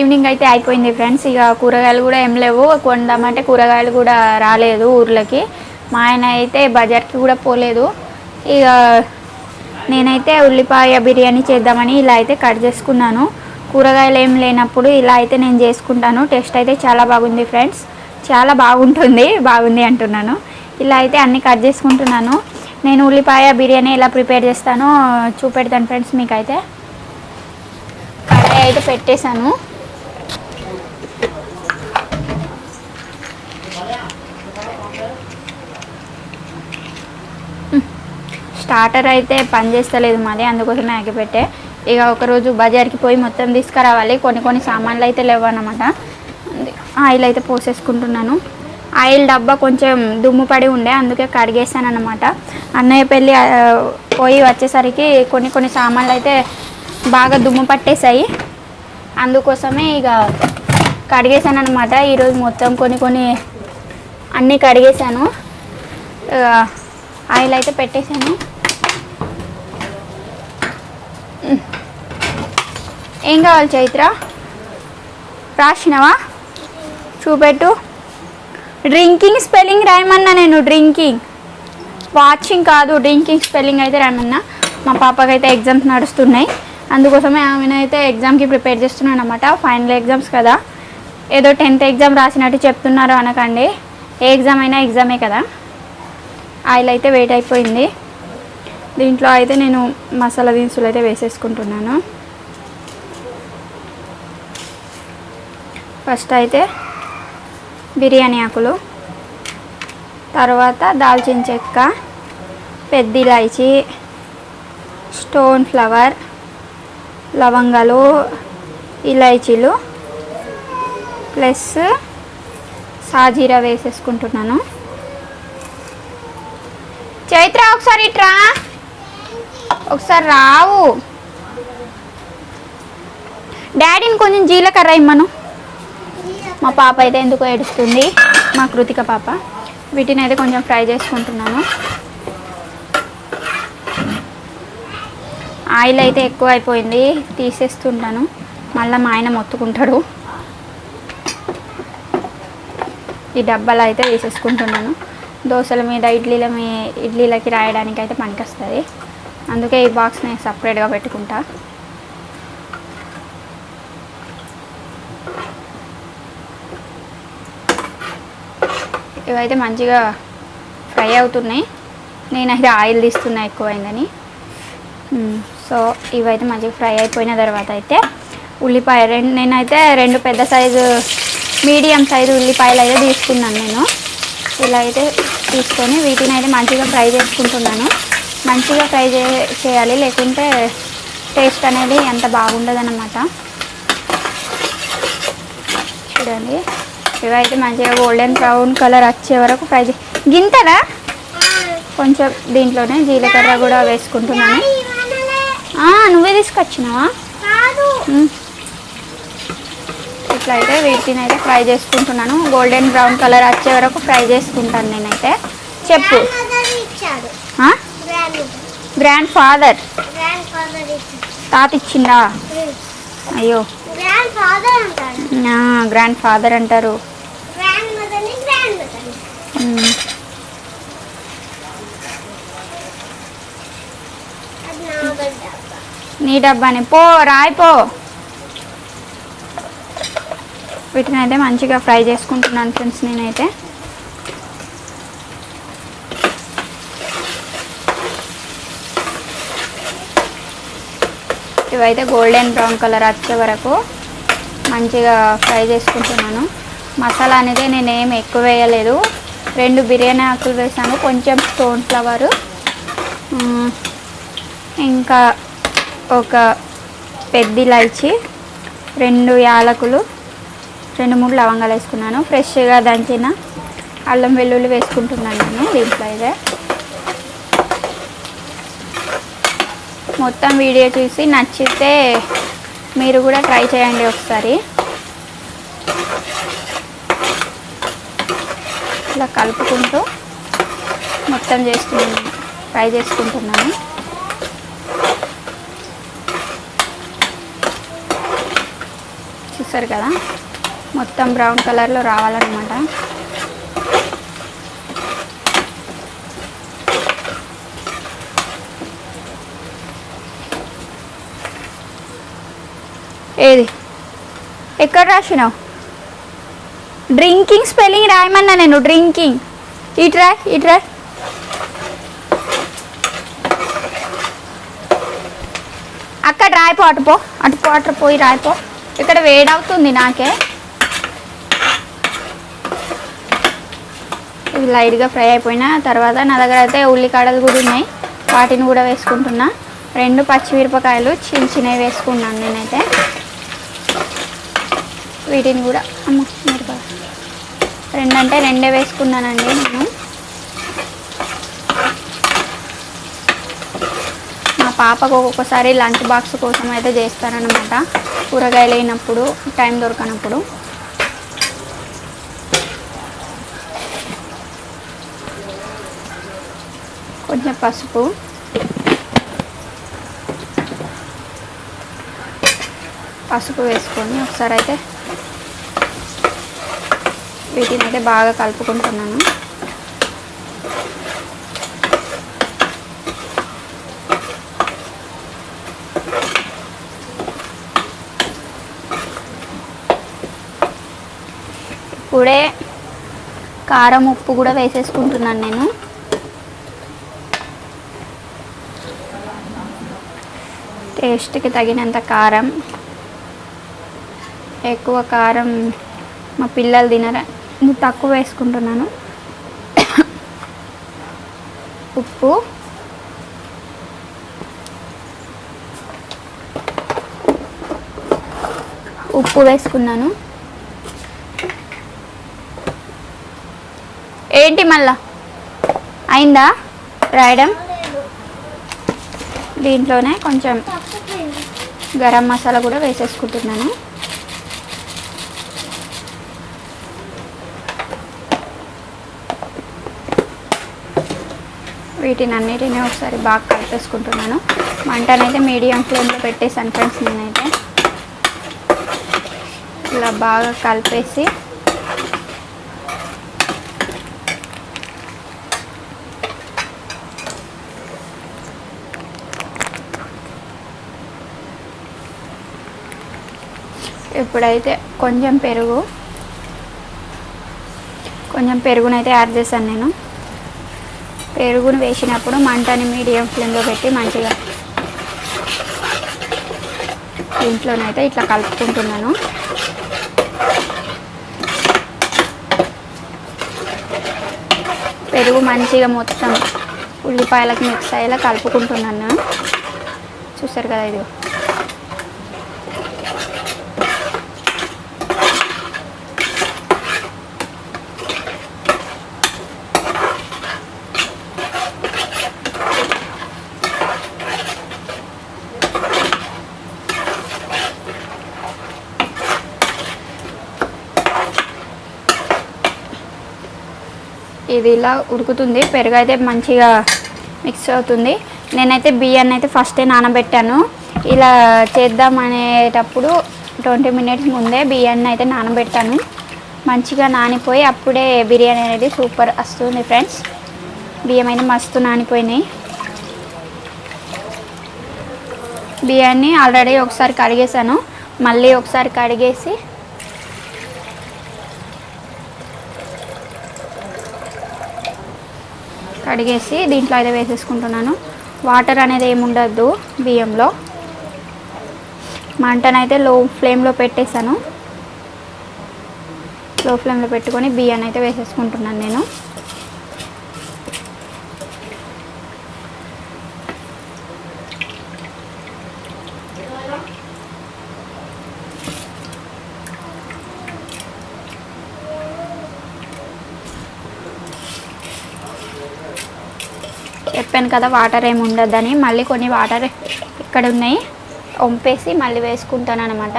Evening అయితే అయిపోయింది friends ఇక కూరగాయలు కూడా ఏం లేవు. కొందామంటే కూరగాయలు కూడా రాలేదు ఊర్లకి. మా ఆయన అయితే బజార్కి కూడా పోలేదు. ఇక నేనైతే ఉల్లిపాయ బిర్యానీ చేద్దామని ఇలా అయితే కట్ చేసుకున్నాను. కూరగాయలు ఏం లేనప్పుడు ఇలా అయితే నేను చేసుకుంటాను. టేస్ట్ అయితే చాలా బాగుంది ఫ్రెండ్స్ చాలా బాగుంటుంది. బాగుంది అంటున్నాను. ఇలా అయితే అన్ని కట్ చేసుకుంటున్నాను. నేను ఉల్లిపాయ బిర్యానీ ఎలా ప్రిపేర్ చేస్తానో చూపెడతాను ఫ్రెండ్స్ మీకైతే. కడాయి అయితే పెట్టేశాను. స్టార్టర్ అయితే పనిచేస్తలేదు మాది అందుకోసమే ఆగిపెట్టే ఇక ఒకరోజు బజార్కి పోయి మొత్తం తీసుకురావాలి. కొన్ని కొన్ని సామాన్లు అయితే లేవన్నమాట ఆయిల్ అయితే పోసేసుకుంటున్నాను. ఆయిల్ డబ్బా కొంచెం దుమ్ము పడి ఉండే అందుకే కడిగేసాను అనమాట అన్నయ్య పెళ్ళి పోయి వచ్చేసరికి కొన్ని కొన్ని సామాన్లు అయితే బాగా దుమ్ము పట్టేశాయి. అందుకోసమే ఇక కడిగేసాను అనమాట ఈరోజు మొత్తం కొన్ని కొన్ని అన్నీ కడిగేసాను ఇక ఆయిల్ అయితే పెట్టేశాను. ఏం కావాలి చైత్ర? రాసినవా? చూపెట్టు. డ్రింకింగ్ స్పెల్లింగ్ రాయమన్నా నేను డ్రింకింగ్. వాచింగ్ కాదు డ్రింకింగ్ స్పెల్లింగ్ అయితే రాయమన్నా. మా పాపకైతే అయితే ఎగ్జామ్స్ నడుస్తున్నాయి. అందుకోసమే ఆమెనైతే ఎగ్జామ్కి ప్రిపేర్ చేస్తున్నాను అనమాట ఫైనల్ ఎగ్జామ్స్ కదా. ఏదో టెన్త్ ఎగ్జామ్ రాసినట్టు చెప్తున్నారు అనకండి. ఏ ఎగ్జామ్ అయినా ఎగ్జామే కదా. ఆయిల్ అయితే వెయిట్ అయిపోయింది దీంట్లో అయితే నేను మసాలా దినుసులు అయితే వేసేసుకుంటున్నాను. ఫస్ట్ అయితే బిర్యానీ ఆకులు తర్వాత దాల్చిన చెక్క పెద్ద ఇలాచి స్టోన్ ఫ్లవర్ లవంగాలు ఇలాచీలు ప్లస్ సాజీరా వేసేసుకుంటున్నాను. చైత్ర ఒకసారి ఇట్రా. ఒకసారి రావు. డాడీని కొంచెం జీలకర్ర ఇమ్మను. మా పాప అయితే ఎందుకో ఏడుస్తుంది. మా కృతిక పాప. వీటిని అయితే కొంచెం ఫ్రై చేసుకుంటున్నాను ఆయిల్ అయితే ఎక్కువ అయిపోయింది తీసేస్తుంటాను. మళ్ళీ మా ఆయన మొత్తుకుంటాడు. ఈ డబ్బాలు అయితే తీసేసుకుంటున్నాను. దోశల మీద ఇడ్లీల మీ ఇడ్లీలకి రాయడానికి అయితే పనికొస్తుంది. అందుకే ఈ బాక్స్ నేను సపరేట్గా పెట్టుకుంటా. ఇవైతే మంచిగా ఫ్రై అవుతున్నాయి. నేనైతే ఆయిల్ తీస్తున్నా ఎక్కువైందని. సో ఇవైతే మంచిగా ఫ్రై అయిపోయిన తర్వాత అయితే ఉల్లిపాయ రెండు నేనైతే రెండు పెద్ద సైజు మీడియం సైజు ఉల్లిపాయలు అయితే తీసుకున్నాను నేను. ఇలా అయితే తీసుకొని వీటిని అయితే మంచిగా ఫ్రై చేసుకుంటున్నాను. మంచిగా ఫ్రై చే చేయాలి లేకుంటే టేస్ట్ అనేది అంత బాగుండదు అన్నమాట చూడండి. ఇవైతే మంచిగా గోల్డెన్ బ్రౌన్ కలర్ వచ్చే వరకు ఫ్రై చే గింతరా కొంచెం దీంట్లోనే జీలకర్ర కూడా వేసుకుంటున్నాను. నువ్వే తీసుకొచ్చినావా. ఇట్లా అయితే వీటిని అయితే ఫ్రై చేసుకుంటున్నాను. గోల్డెన్ బ్రౌన్ కలర్ వచ్చే వరకు ఫ్రై చేసుకుంటాను నేనైతే. చెప్పు? గ్రాండ్ ఫాదర్ తాత ఇచ్చిందా? అయ్యో. గ్రాండ్ ఫాదర్ అంటారు. నీ డబ్బాని. పో రాయిపో వీటిని అయితే మంచిగా ఫ్రై చేసుకుంటున్నాను ఫ్రెండ్స్ నేనైతే. ఇవైతే గోల్డెన్ బ్రౌన్ కలర్ వచ్చే వరకు మంచిగా ఫ్రై చేసుకుంటున్నాను. మసాలా అనేది నేనేం ఎక్కువ వేయలేదు. రెండు బిర్యానీ ఆకులు వేసాను. కొంచెం స్టోన్ ఫ్లవరు ఇంకా ఒక పెద్ద ఇలాచి రెండు యాలకులు రెండు మూడు లవంగాలు వేసుకున్నాను. ఫ్రెష్గా దంచిన అల్లం వెల్లుల్లి వేసుకుంటున్నాను నేను దీంట్లో అయితే. మొత్తం వీడియో చూసి నచ్చితే మీరు కూడా ట్రై చేయండి ఒకసారి. ఇలా కలుపుకుంటూ మొత్తం చేస్తున్నాను ఫ్రై చేసుకుంటున్నాను. చూస్తారు కదా? మొత్తం బ్రౌన్ కలర్లో రావాలన్నమాట. ఏది? ఎక్కడ రాసినావు? డ్రింకింగ్ స్పెల్లింగ్ రాయమన్నా నేను డ్రింకింగ్. ఇట్రా ఇట్రా అక్కడ రాయిపో అటుపో అటుపో అటు పోయి రాయిపో ఇక్కడ వేడవుతుంది నాకే. ఇవి లైట్గా ఫ్రై అయిపోయిన తర్వాత నా దగ్గర అయితే ఉల్లికాడలు కూడా ఉన్నాయి. వాటిని కూడా వేసుకుంటున్నా. రెండు పచ్చిమిరపకాయలు చిన్న చిన్నవి వేసుకున్నాను నేనైతే. వీటిని కూడా అమ్మ మిరపకాయ రెండంటే రెండే వేసుకున్నానండి నేను. మా పాపకు ఒక్కొక్కసారి లంచ్ బాక్స్ కోసం అయితే చేస్తారనమాట కూరగాయలు అయినప్పుడు టైం దొరకనప్పుడు. కొంచెం పసుపు. పసుపు వేసుకొని ఒకసారి అయితే వీటిని అయితే బాగా కలుపుకుంటున్నాను ఇప్పుడే కారం ఉప్పు కూడా వేసేసుకుంటున్నాను నేను. టేస్ట్కి తగినంత కారం ఎక్కువ కారం మా పిల్లలు తినరా నేను తక్కువ వేసుకుంటున్నాను. ఉప్పు. ఉప్పు వేసుకున్నాను. ఏంటి మళ్ళా? అయిందా? రాయడం? దీంట్లోనే కొంచెం గరం మసాలా కూడా వేసేసుకుంటున్నాను. వీటిని అన్నిటిని ఒకసారి బాగా కలిపేసుకుంటున్నాను. మంటనైతే మీడియం ఫ్లేమ్లో పెట్టేసాను ఫ్రెండ్స్ నేనైతే. ఇలా బాగా కలిపేసి ఇప్పుడైతే కొంచెం పెరుగు కొంచెం పెరుగునైతే యాడ్ చేశాను నేను. పెరుగును వేసినప్పుడు మంటని మీడియం ఫ్లేమ్లో పెట్టి మంచిగా దీంట్లోనైతే ఇట్లా కలుపుకుంటున్నాను. పెరుగు మంచిగా మొత్తం ఉల్లిపాయలకు మిక్స్ అయ్యేలా కలుపుకుంటున్నాను. చూస్తారు కదా ఇది? ఇది ఇలా ఉడుకుతుంది పెరుగు అయితే మంచిగా మిక్స్ అవుతుంది. నేనైతే బియ్యాన్ని అయితే ఫస్టే నానబెట్టాను. ఇలా చేద్దాం అనేటప్పుడు ట్వంటీ మినిట్స్ ముందే బియ్యాన్ని అయితే నానబెట్టాను. మంచిగా నానిపోయి అప్పుడే బిర్యానీ అనేది సూపర్ వస్తుంది ఫ్రెండ్స్ బియ్యం అయితే మస్తు నానిపోయినాయి. బియ్యాన్ని ఆల్రెడీ ఒకసారి కడిగేసాను మళ్ళీ ఒకసారి కడిగేసి కడిగేసి దీంట్లో అయితే వేసేసుకుంటున్నాను. వాటర్ అనేది ఏమి ఉండద్దు బియ్యంలో. మంటనైతే లో ఫ్లేమ్లో పెట్టేశాను. లో ఫ్లేమ్లో పెట్టుకొని బియ్యాన్ని అయితే వేసేసుకుంటున్నాను నేను. చెప్పాను కదా వాటర్ ఏమి ఉండదని. మళ్ళీ కొన్ని వాటర్ ఇక్కడ ఉన్నాయి వంపేసి మళ్ళీ వేసుకుంటాను అనమాట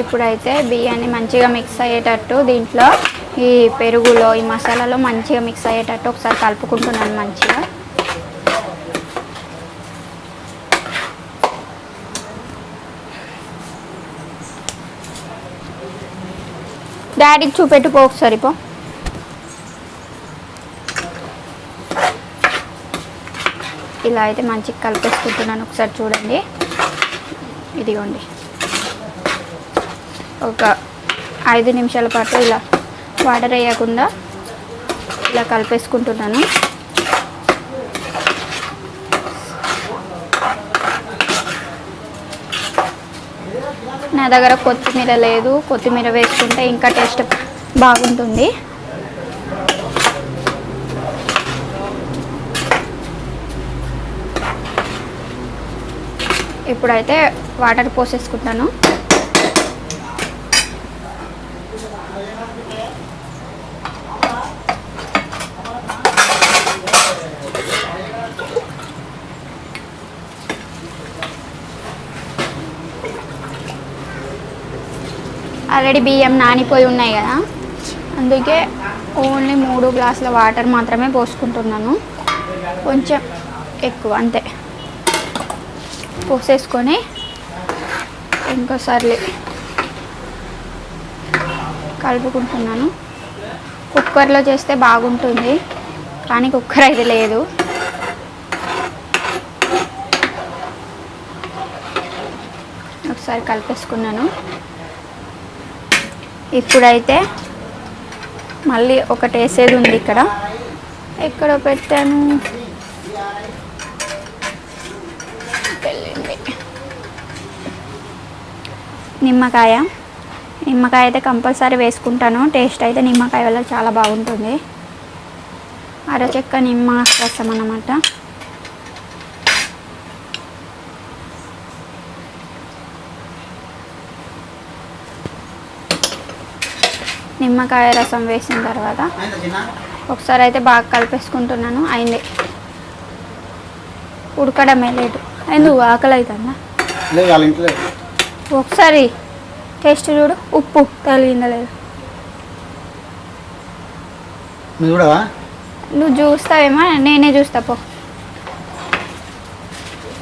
ఇప్పుడైతే బియ్యాన్ని మంచిగా మిక్స్ అయ్యేటట్టు దీంట్లో ఈ పెరుగులో ఈ మసాలాలో మంచిగా మిక్స్ అయ్యేటట్టు ఒకసారి కలుపుకుంటున్నాను మంచిగా. డాడీకి చూపెట్టు పో ఒకసారి పో. ఇలా అయితే మంచిగా కలిపేసుకుంటున్నాను. ఒకసారి చూడండి. ఇదిగోండి. ఒక ఐదు నిమిషాల పాటు ఇలా వాటర్ వేయకుండా ఇలా కలిపేసుకుంటున్నాను. నా దగ్గర కొత్తిమీర లేదు. కొత్తిమీర వేసుకుంటే ఇంకా టేస్ట్ బాగుంటుంది. ఇప్పుడైతే వాటర్ పోసేసుకుంటాను. ఆల్రెడీ బియ్యం నానిపోయి ఉన్నాయి కదా. అందుకే ఓన్లీ మూడు గ్లాసుల వాటర్ మాత్రమే పోసుకుంటున్నాను. కొంచెం ఎక్కువ అంతే. పోసేసుకొని ఇంకోసారి కలుపుకుంటున్నాను. కుక్కర్లో చేస్తే బాగుంటుంది కానీ కుక్కర్ అయితే లేదు. ఒకసారి కలిపేసుకున్నాను. ఇప్పుడైతే మళ్ళీ ఒకటి వేసేది ఉంది ఇక్కడ. ఎక్కడ పెట్టాను నిమ్మకాయ. నిమ్మకాయ అయితే కంపల్సరీ వేసుకుంటాను. టేస్ట్ అయితే నిమ్మకాయ వల్ల చాలా బాగుంటుంది. అరచెక్క నిమ్మ రసం అన్నమాట. నిమ్మకాయ రసం వేసిన తర్వాత ఒకసారి అయితే బాగా కలిపేసుకుంటున్నాను. అయింది. ఉడకడమే లేదు. ఎందుకు ఆకలి అవుతుందా. ఒకసారి టేస్ట్ చూడు. ఉప్పు తగిలిందా లేదు? నువ్వు నువ్వు చూస్తావేమో నేనే చూస్తా పో.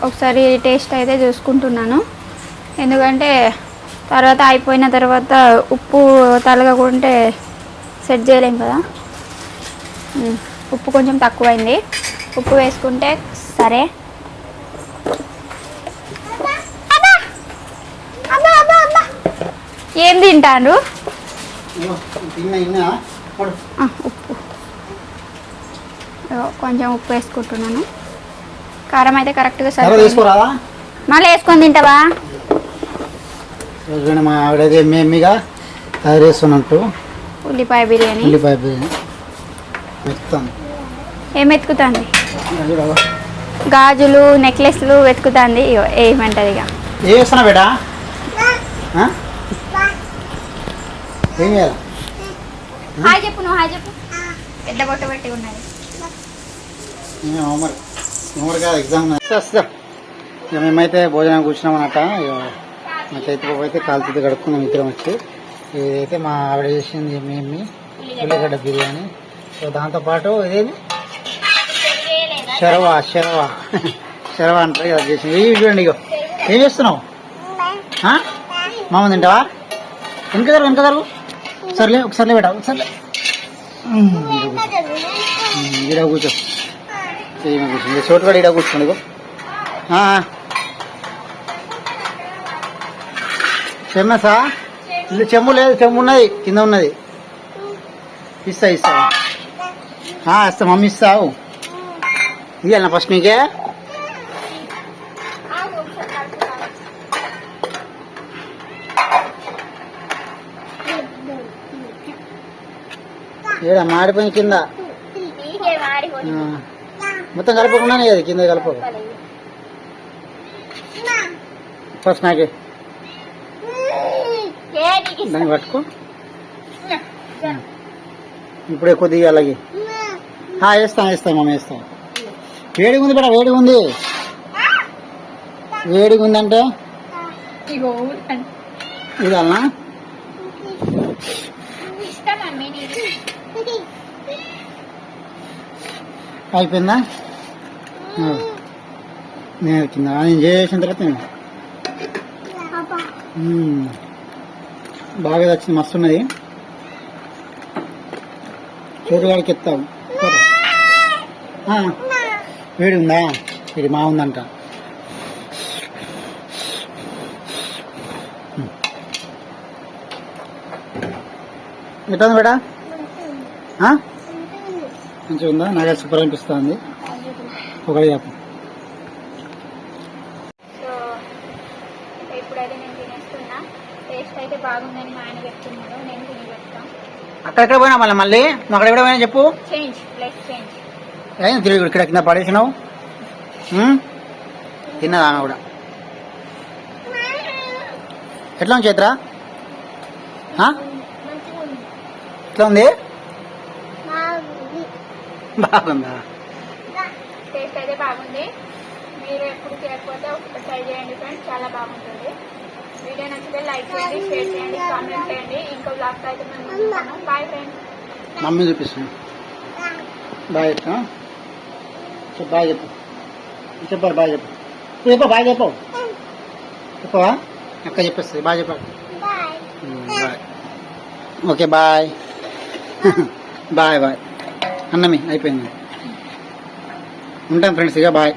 ఒకసారి టేస్ట్ అయితే చూసుకుంటున్నాను. ఎందుకంటే తర్వాత అయిపోయిన తర్వాత ఉప్పు తలగకుంటే సెట్ చేయలేం కదా. ఉప్పు కొంచెం తక్కువైంది. ఉప్పు వేసుకుంటే సరే! ఏం తింటాను ఉప్పు. కొంచెం ఉప్పు వేసుకుంటున్నాను. కారం అయితే కరెక్ట్గా సరే మళ్ళీ వేసుకొని తింటావా? రోజు మా ఆవిడైతే ఎమ్మి ఎమ్మిగా తయారు చేస్తున్నట్టు ఉల్లిపాయ బిర్యానీ. ఉల్లిపాయ బిర్యానీ. మొత్తం. ఏం వెతుకుతుంది. గాజులు నెక్లెస్లు వెతుకుతుంది. ఏమంటది ఇక ఏం చేస్తున్నా బేటా? ఏం చేయాలి? హాయ్ చెప్పు నువ్వు హాయ్ చెప్పు. పెద్ద బొట్టు పెట్టి ఉన్నది. హోంవర్క్? హోంవర్క్ ఎగ్జామ్ మేమైతే భోజనం కూర్చున్నాం అన్నట్ట మా చేతి బాబు అయితే కాలు చేతి కడుక్కున్నాం ఇద్దరం వచ్చి. ఇదైతే మా ఆవిడ చేసింది మేమి ఉల్లిగడ్డ బిర్యానీ. సో దాంతోపాటు ఇదేమి శరవా శరవా శరవా అంటారు కదా చేసింది. ఇవి చూడండి ఇగో. ఏం చేస్తున్నావు? మామూలు మామ తింటావా? వెనక జరుగు వెనక జరుగు. సర్లే ఒకసారిలే పెట్టా ఒకసారిలే ఈడ కూర్చో. కూర్చుంది చోటు కూడా ఈడ కూర్చోండి ఇగో. చెమ్మసా ఇది చెమ్ము లేదు చెమ్ము ఉన్నది కింద ఉన్నది. ఇస్తా ఇస్తా. ఇస్తా మమ్మీ ఇస్తావు. ఇయ్యాల ఫస్ట్ నీకే. ఏడ మాడిపోయిన కింద. మొత్తం కలపకుండానే అది కింద కలపకు. ఫస్ట్ నాకే. దాన్ని పట్టుకో. ఇప్పుడే కొద్దిగా అలాగే. వేస్తాం వేస్తాం మమ్మీ వేస్తాం. వేడిగా ఉంది బేట వేడిగా ఉంది. వేడిగా ఉందంటే? ఇది అలా ఇష్టం మమ్మీ నీది అయిపోయిందా. నేను కింద నేను చేసిన తర్వాత. బాగా వచ్చింది మస్తు ఉన్నది. చోటుగాడికి ఎత్తావు. వేడి ఉందా ఇది మా ఉందంట. ఎట్లా ఉంది బేటా మంచిగా ఉందా నాకు సూపర్ అనిపిస్తుంది. ఒకటి చెప్పు సో ఇప్పుడైతే నేను తినేస్తున్నా టేస్ట్ అయితే బాగుందని మా ఆయన చెప్తున్నాడు నేను తిని పెడతాను అక్కడెక్కడ పోయినా మళ్ళీ మళ్ళీ? నువ్వు అక్కడ ఎక్కడ పోయినా చెప్పు. ఏం తిరిగి ఇక్కడ కింద పడేసినావు? తిన్నదా ఆమె కూడా? ఎట్లా ఉంది చైత్ర? ఎట్లా ఉంది? బాగుందా? టేస్ట్ అయితే బాగుంది. మీరు ఎప్పుడు చేయకపోతే ఒకటి ట్రై చేయండి ఫ్రెండ్స్ చాలా బాగుంటుంది. వీడియో నచ్చితే లైక్ చేయండి షేర్ చేయండి కామెంట్ చేయండి. ఇంకో బ్లాగ్ అయితే మేము బాయ్ ఫ్రెండ్స్ మమ్మీ చూపిస్తున్నా బాయ్ చెప్పు ఆ? చెప్పు బాయ్ చెప్పు. చెప్పారు బాయ్ చెప్పు. నువ్వు చెప్పు బాయ్ చెప్పు. చెప్పవా అక్క చెప్పేస్తుంది. బాయ్ చెప్పాలి bye okay bye bye bye అన్నమి అయిపోయింది. ఉంటాం ఫ్రెండ్స్ ఇక బాయ్